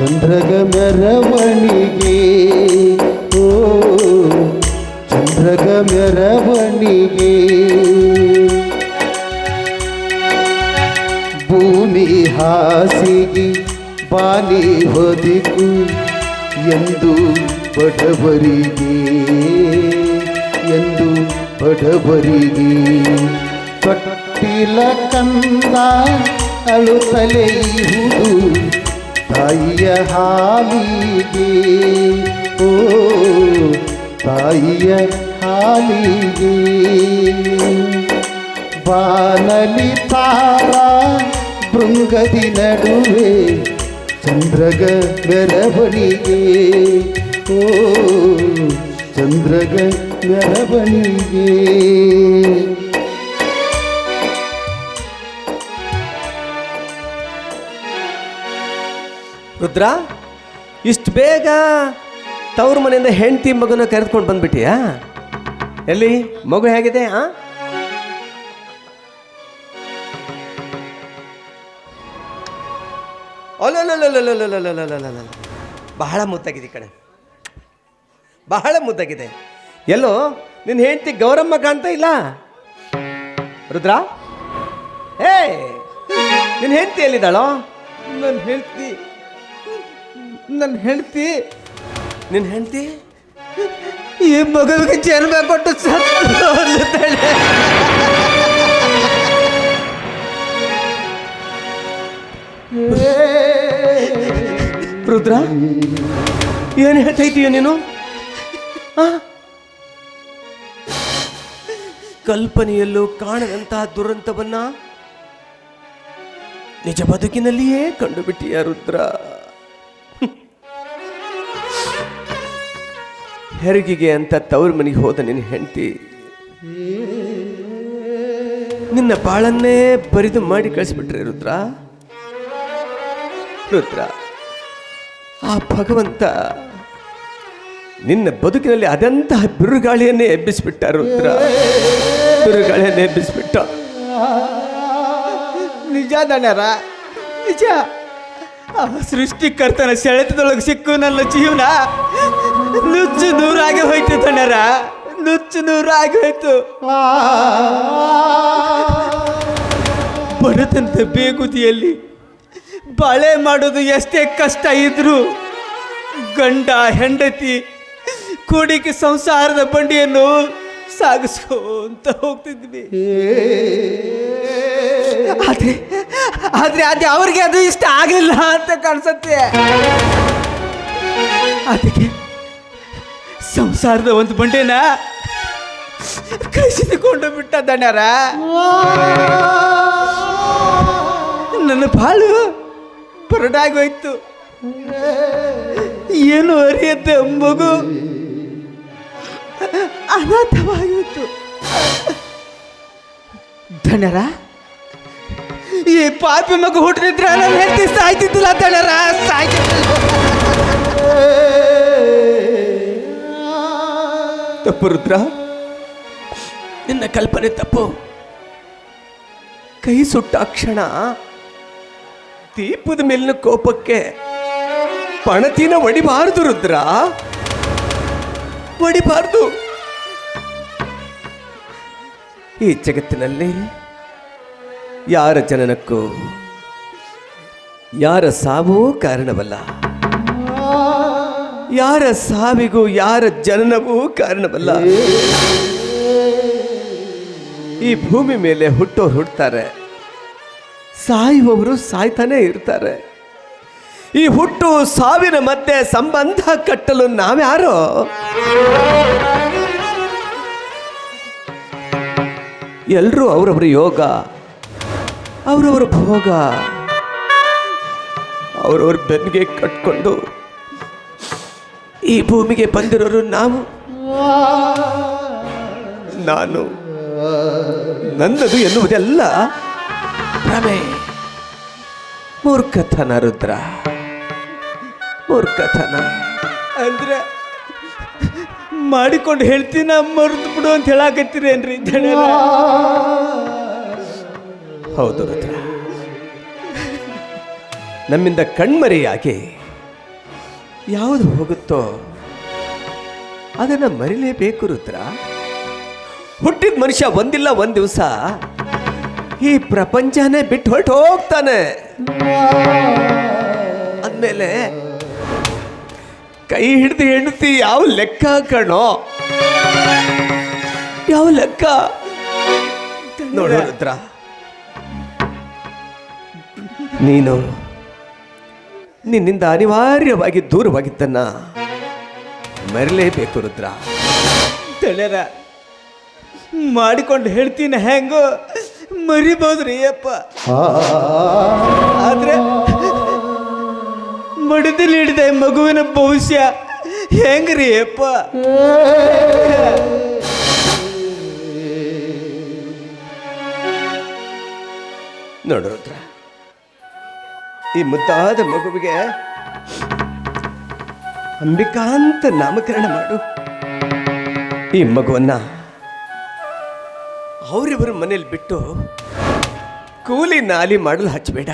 ಚಂದ್ರಗ ಮೆರವಣಿಗೆ ಓ ಚಂದ್ರಗ ಮೆರವಣಿಗೆ ಭೂಮಿ ಹಾಸಿಗೆ ಬಾಲಿ ಹೊದಿಕು ಎಂದು ಬಡವರಿಗೆ. ಎಂದು ಬಡವರಿಗೆ. ತೊಟ್ಟಿಲ ಕಂದ ಅಳುತ್ತಲೇ ಇಹುದು ತಾಯಿಯ ಹಾಲಿಗೆ ಓ ತಾಯಿಯ ಹಾಲಿಗೆ ಬಾನಲಿ ತಾರ ಭೃಂಗದಿ ನಡುವೆ ಚಂದ್ರಗ ಮೆರವಣಿಗೆ ಓ ಚಂದ್ರಗ ಮೆರವಣಿಗೆ ರುದ್ರ, ಇಷ್ಟು ಬೇಗ ತವ್ರ ಮನೆಯಿಂದ ಹೆಂಡತಿ ಮಗನ ಕರೆದುಕೊಂಡು ಬಂದ್ಬಿಟ್ಟಿಯಾ? ಎಲ್ಲಿ? ಮಗು ಹೇಗಿದೆ, ಆ? ಬಹಳ ಮುದ್ದಾಗಿದೆ ಕಣೆ ಬಹಳ ಮುದ್ದಾಗಿದೆ ಎಲ್ಲೋ ನಿನ್ನ ಹೆಂಡತಿ ಗೌರಮ್ಮ ಕಾಣ್ತಾ ಇಲ್ಲ ರುದ್ರ ಏ ನಿನ್ನ ಹೆಂಡತಿ ಎಲ್ಲಿದ್ದಾಳೋ ನನ್ನ ಹೆಂಡತಿ ನನ್ನ ಹೆಂಡತಿ. ನಿನ್ನ ಹೆಂಡತಿ? ಈ ಮಗುವಿಗೆ ಜನ್ಮ ಕೊಟ್ಟು ರುದ್ರ ಏನು ಹೇಳ್ತೈತೀಯ ನೀನು? ಕಲ್ಪನೆಯಲ್ಲೂ ಕಾಣದಂತಹ ದುರಂತವನ್ನ ನಿಜ ಬದುಕಿನಲ್ಲಿಯೇ ಕಂಡುಬಿಟ್ಟಿಯ ರುದ್ರ? ಹೆರಿಗೆಗೆ ಅಂತ ತವ್ರ ಮನೆಗೆ ಹೋದ ನಿನ್ನ ಹೆಂಡತಿ. ನಿನ್ನ ಬಾಳನ್ನೇ ಬರಿದು ಮಾಡಿ ಕಳಿಸ್ಬಿಟ್ರೆ ರುದ್ರ. ರುದ್ರ, ಆ ಭಗವಂತ ನಿನ್ನ ಬದುಕಿನಲ್ಲಿ ಅದಂತಹ ಬಿರುಗಾಳಿಯನ್ನೇ ಎಬ್ಬಿಸ್ಬಿಟ್ಟ ರುದ್ರ. ಬಿರುಗಾಳಿಯನ್ನೇ ಎಬ್ಬಿಸ್ಬಿಟ್ಟ. ನಿಜ ದಣ್ಯರ, ನಿಜ. ಸೃಷ್ಟಿಕರ್ತನ ಸೆಳೆತದೊಳಗೆ ಸಿಕ್ಕು ನನ್ನ ಜೀವನ. ನುಚ್ಚು ನೂರಾಗಿ ಹೋಯ್ತು ತಣ್ಣರ. ನುಚ್ಚು ನೂರಾಗಿ ಹೋಯ್ತು. ಬಡತಂತ ಬೇಗುದಿಯಲ್ಲಿ ಬಾಳೆ ಮಾಡೋದು ಎಷ್ಟೇ ಕಷ್ಟ ಇದ್ರು ಗಂಡ ಹೆಂಡತಿ ಕೂಡಿಕೆ ಸಂಸಾರದ ಬಂಡಿಯನ್ನು ಸಾಗಿಸ್ಕೊಂತ ಹೋಗ್ತಿದ್ವಿ. ಆದ್ರೆ ಆದ್ರೆ ಅದೇ ಅವ್ರಿಗೆ ಅದು ಇಷ್ಟ ಆಗಲಿಲ್ಲ ಅಂತ ಕಾಣಿಸುತ್ತೆ. ಅದಕ್ಕೆ ಸಂಸಾರದ ಒಂದು ಬಂಡೆನ ಕಸಿದುಕೊಂಡು ಬಿಟ್ಟ ದಣ್ಯಾರ. ನನ್ನ ಬಾಳು ಬರಡಾಗೋಯ್ತು. ಏನು ಅರಿಯತ್ತೆ ಮಗು? ಅನಾಥವಾಗಿತ್ತು ದಣ್ಯರ, ಈ ಪಾಪಿ ಮಗು ಹುಟ್ಟಿದ್ರೆ ಹೆಂಡತಿ ಸಾಯ್ತಿದ್ದಿಲ್ಲ ದಣ್ಯರ, ಸಾಯ್ತಿದ್ದಿಲ್ಲ. ತಪ್ಪು ರುದ್ರ ನಿನ್ನ ಕಲ್ಪನೆ ತಪ್ಪು. ಕೈ ಸುಟ್ಟ ಕ್ಷಣ ದೀಪದ ಮೇಲಿನ ಕೋಪಕ್ಕೆ ಪಣತಿನ ಒಡಿಬಾರದು ರುದ್ರ? ಒಡಿಬಾರದು. ಈ ಜಗತ್ತಿನಲ್ಲಿ ಯಾರ ಜನನಕ್ಕೂ ಯಾರ ಸಾವು ಕಾರಣವಲ್ಲ. ಯಾರ ಸಾವಿಗೂ ಯಾರ ಜನನವೂ ಕಾರಣವಲ್ಲ. ಈ ಭೂಮಿ ಮೇಲೆ ಹುಟ್ಟೋರು ಹುಡ್ತಾರೆ ಸಾಯುವವರು ಸಾಯ್ತಾನೆ ಇರ್ತಾರೆ. ಈ ಹುಟ್ಟು ಸಾವಿನ ಮಧ್ಯೆ ಸಂಬಂಧ ಕಟ್ಟಲು ನಾವ್ಯಾರೋ? ಎಲ್ಲರೂ ಅವರವರ ಯೋಗ, ಅವರವರ ಭೋಗ, ಅವರವ್ರ ಬೆನ್ನಿಗೆ ಕಟ್ಕೊಂಡು ಈ ಭೂಮಿಗೆ ಬಂದಿರೋರು ನಾವು. ನಾನು. ನನ್ನದು ಎನ್ನುವುದೆಲ್ಲ ಭ್ರಮೆ ಮೂರ್ಖತನ ರುದ್ರ. ಮೂರ್ಖತನ. ಅಂದ್ರೆ ಮಾಡಿಕೊಂಡು ಹೇಳ್ತೀನ ಮರ್ತು ಬಿಡು ಅಂತ ಹೇಳಾಕತ್ತೀರೇನ್ರಿ ಹೌದು ರುದ್ರ. ನಮ್ಮಿಂದ ಕಣ್ಮರೆಯಾಗಿ ಯಾವುದು ಹೋಗುತ್ತೋ ಅದನ್ನು ಮರಿಲೇಬೇಕು ರುದ್ರ. ಹುಟ್ಟಿದ ಮನುಷ್ಯ ಒಂದಿಲ್ಲ, ಒಂದು ದಿವಸ ಈ ಪ್ರಪಂಚನೇ ಬಿಟ್ಟು ಹೊರಟು ಹೋಗ್ತಾನೆ. ಅಂದಮೇಲೆ ಕೈ ಹಿಡಿದು ಹೆಂಡತಿ ಯಾವ ಲೆಕ್ಕ ಕಣೋ? ಯಾವ ಲೆಕ್ಕ? ನೋಡೋ ರುದ್ರ. ನೀನು ನಿನ್ನಿಂದ ಅನಿವಾರ್ಯವಾಗಿ ದೂರವಾಗಿದ್ದನ್ನ ಮರಲೇಬೇಕು ರುದ್ರ. ತಳೆರ ಮಾಡಿಕೊಂಡು ಹೇಳ್ತೀನಿ ಹೆಂಗೋ ಮರಿಬೋದ್ರಿ ಅಪ್ಪ. ಆದ್ರೆ ಮಡದಲ್ಲಿ ಹಿಡಿದ ಮಗುವಿನ ಭವಿಷ್ಯ ಹೆಂಗ್ರಿ ಅಪ್ಪ? ನೋಡು ರುದ್ರ. ಈ ಮುದ್ದಾದ ಮಗುವಿಗೆ ಅಂಬಿಕಾಂತ ನಾಮಕರಣ ಮಾಡು. ಈ ಮಗುವನ್ನ ಅವರಿವರು ಮನೇಲಿ ಬಿಟ್ಟು ಕೂಲಿ ನಾಲಿ ಮಾಡಲು ಹಚ್ಚಬೇಡ.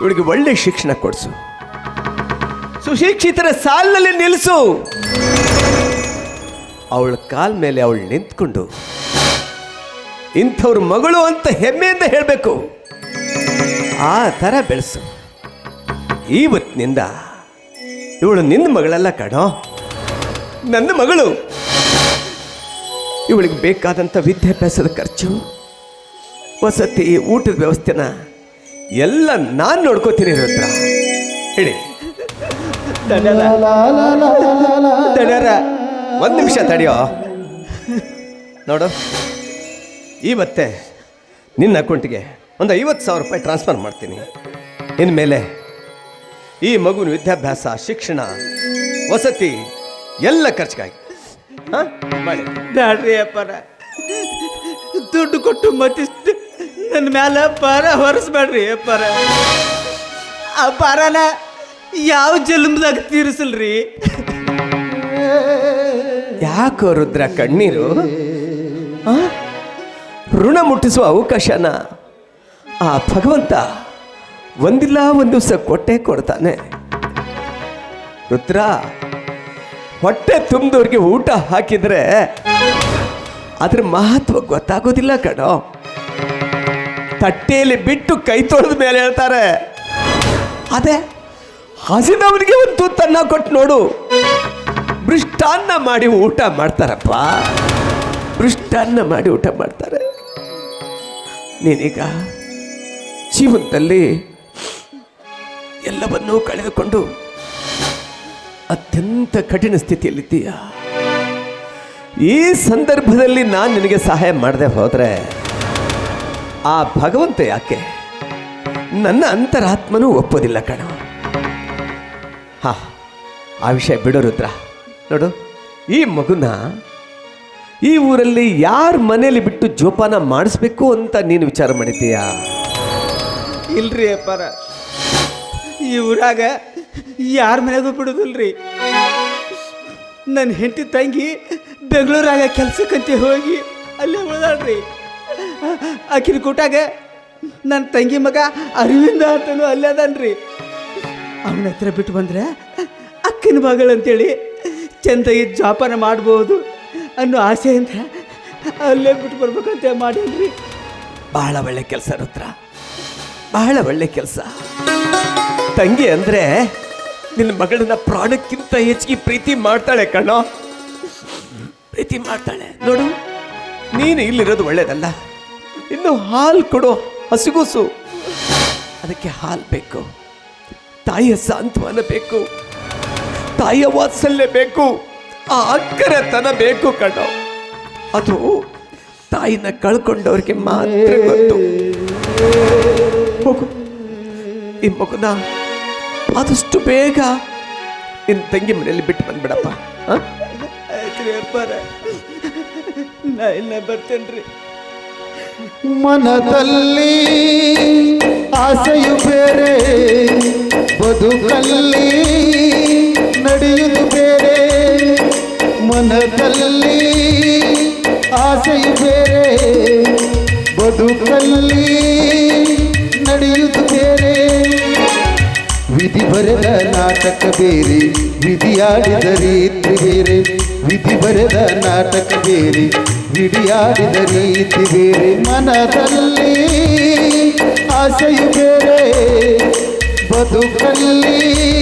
ಇವಳಿಗೆ ಒಳ್ಳೆ ಶಿಕ್ಷಣ ಕೊಡಿಸು. ಸುಶಿಕ್ಷಿತರ ಸಾಲಿನಲ್ಲಿ ನಿಲ್ಲಿಸು ಅವಳ ಕಾಲ್ ಮೇಲೆ ಅವಳು ನಿಂತ್ಕೊಂಡು ಇಂಥವ್ರ ಮಗಳು ಅಂತ ಹೆಮ್ಮೆಯಿಂದ ಹೇಳಬೇಕು. ಆ ಥರ ಬೆಳೆಸು. ಇವತ್ತಿನಿಂದ ಇವಳು ನಿನ್ನ ಮಗಳಲ್ಲ ಕಣೋ. ನನ್ನ ಮಗಳು. ಇವಳಿಗೆ ಬೇಕಾದಂಥ ವಿದ್ಯಾಭ್ಯಾಸದ ಖರ್ಚು, ವಸತಿ, ಊಟದ ವ್ಯವಸ್ಥೆನ ಎಲ್ಲ ನಾನು ನೋಡ್ಕೋತೀನಿ ರುದ್ರ ಹೇಳಿ. ಒಂದು ನಿಮಿಷ ತಡೆಯೋ. ನೋಡು ಇವತ್ತೇ ನಿನ್ನ ಅಕೌಂಟಿಗೆ ಒಂದು ಐವತ್ತು ಸಾವಿರ ರೂಪಾಯಿ ಟ್ರಾನ್ಸ್ಫರ್ ಮಾಡ್ತೀನಿ. ಇನ್ಮೇಲೆ ಈ ಮಗುವಿನ ವಿದ್ಯಾಭ್ಯಾಸ ಶಿಕ್ಷಣ ವಸತಿ ಎಲ್ಲ ಖರ್ಚಿಗಾಗಿ. ಹಾಂ? ಮಾಡಿ. ಬ್ಯಾಡ್ರಿ ಅಪ್ಪರ. ದುಡ್ಡು ಕೊಟ್ಟು ಮತ್ತಿಷ್ಟು ನನ್ನ ಮ್ಯಾಲ ಪಾರ ಹೊರಸ್ಬೇಡ್ರಿ ಅಪ್ಪರ. ಆ ಪಾರನ ಯಾವ ಜನ್ಮದಾಗ ತೀರಿಸಲ್ರಿ? ಯಾಕೋ ರುದ್ರ ಕಣ್ಣೀರು? ಋಣ ಮುಟ್ಟಿಸುವ ಅವಕಾಶನ? ಆ ಭಗವಂತ ಒಂದಿಲ್ಲ, ಒಂದು ದಿವಸ ಕೊಟ್ಟೆ ಕೊಡ್ತಾನೆ. ರುದ್ರ, ಹೊಟ್ಟೆ ತುಂಬಿದವ್ರಿಗೆ ಊಟ ಹಾಕಿದ್ರೆ ಅದ್ರ ಮಹತ್ವ ಗೊತ್ತಾಗೋದಿಲ್ಲ ಕಣೋ. ತಟ್ಟೆಯಲ್ಲಿ ಬಿಟ್ಟು ಕೈ ತೊಳೆದ ಮೇಲೆ ಹೇಳ್ತಾರೆ, ಅದೇ ಹಸಿದವನಿಗೆ ಒಂದು ತುತ್ತನ್ನ ಕೊಟ್ಟು ನೋಡು. ಮೃಷ್ಟಾನ್ನ ಮಾಡಿ ಊಟ ಮಾಡ್ತಾರಪ್ಪ. ಮೃಷ್ಟಾನ್ನ ಮಾಡಿ ಊಟ ಮಾಡ್ತಾರೆ. ನೀನೀಗ ಜೀವನದಲ್ಲಿ ಎಲ್ಲವನ್ನೂ ಕಳೆದುಕೊಂಡು ಅತ್ಯಂತ ಕಠಿಣ ಸ್ಥಿತಿಯಲ್ಲಿದ್ದೀಯ? ಈ ಸಂದರ್ಭದಲ್ಲಿ ನಾನು ನಿನಗೆ ಸಹಾಯ ಮಾಡದೆ ಹೋದರೆ ಆ ಭಗವಂತ ಯಾಕೆ? ನನ್ನ ಅಂತರಾತ್ಮನೂ ಒಪ್ಪೋದಿಲ್ಲ ಕಣ. ಹಾ, ಆ ವಿಷಯ ಬಿಡು ರುದ್ರ. ನೋಡು, ಈ ಮಗುನ ಈ ಊರಲ್ಲಿ ಯಾರ ಮನೇಲಿ ಬಿಟ್ಟು ಜೋಪಾನ ಮಾಡಿಸ್ಬೇಕು ಅಂತ ನೀನು ವಿಚಾರ ಮಾಡಿದ್ದೀಯಾ? ಇಲ್ರಿ ಅಪ್ಪಾರ. ಈ ಊರಾಗ ಯಾರ ಮನೆಗೂ ಬಿಡುದಿಲ್ರಿ. ನನ್ನ ಹೆಂಡತಿ ತಂಗಿ ಬೆಂಗಳೂರಾಗ ಕೆಲ್ಸಕ್ಕಂತೆ ಹೋಗಿ ಅಲ್ಲೇ ಉಳ್ದಾಳ್ರಿ. ಆಕಿನ ಕೂಟಾಗ ನನ್ನ ತಂಗಿ ಮಗ ಅರವಿಂದ ಅಂತನೂ ಅಲ್ಲೇ ಅದಾನ್ರಿ. ಅವನ ಹತ್ರ ಬಿಟ್ಟು ಬಂದ್ರೆ ಅಕ್ಕನ ಮಗಳಂತೇಳಿ ಚಂದಾಗಿ ಜೋಪಾನ ಮಾಡ್ಬೋದು ಅನ್ನೋ ಆಸೆಯಿಂದ ಅಲ್ಲೇ ಬಿಟ್ಟು ಬರ್ಬೇಕಂತ ಮಾಡಿದ್ರಿ ಬಹಳ ಒಳ್ಳೆ ಕೆಲಸ ರುದ್ರ ಬಹಳ ಒಳ್ಳೆ ಕೆಲಸ. ತಂಗಿ ಅಂದ್ರೆ ನಿನ್ನ ಮಗಳನ್ನ ಪ್ರಾಣಕ್ಕಿಂತ ಹೆಚ್ಚಿಗೆ ಪ್ರೀತಿ ಮಾಡ್ತಾಳೆ ಕಣೋ. ಪ್ರೀತಿ ಮಾಡ್ತಾಳೆ. ನೋಡು, ನೀನು ಇಲ್ಲಿರೋದು ಒಳ್ಳೇದಲ್ಲ. ಇನ್ನು ಹಾಲು ಕೊಡು, ಹಸುಗೂಸು. ಅದಕ್ಕೆ ಹಾಲು ಬೇಕು. ತಾಯಿಯ ಸಾಂತ್ವನ ಬೇಕು. ತಾಯಿಯ ವಾತ್ಸಲ್ಯ ಬೇಕು. ಆ ಅಕ್ಕರತನ ಬೇಕು ಕಣೋ. ಅದು ತಾಯಿನ ಕಳ್ಕೊಂಡವ್ರಿಗೆ ಮಾತ್ರ ಗೊತ್ತು. ಹೋಗು. ಈ ಮಗುನ ಆದಷ್ಟು ಬೇಗ ನಿನ್ನ ತಂಗಿ ಮನೆಯಲ್ಲಿ ಬಿಟ್ಟು ಬಂದ್ಬಿಡಪ್ಪ. ನಾ ಇಲ್ಲ ಬರ್ತೇನ್ರಿ. ಮನದಲ್ಲಿ ಆಸೆಯು ಬೇರೆ ಬದುಕಲ್ಲಿ ನಡೆಯುವುದು ಬೇರೆ. ಮನದಲ್ಲಿ ಆಸೆಯು ಬೇರೆ ಬದುಕಲ್ಲಿ ಬೇರೆ ವಿಧಿ ಬರೆದ ನಾಟಕ ಬೇರೆ ವಿಧಿಯಾಡಿದ ರೀತಿ ಬೇರೆ. ವಿಧಿ ಬರೆದ ನಾಟಕ ಬೇರೆ ವಿಧಿಯಾಡಿದ ರೀತಿ ಬೇರೆ. ಮನದಲ್ಲಿ ಆಸೆಯು ಬೇರೆ, ಬದುಕಲ್ಲಿ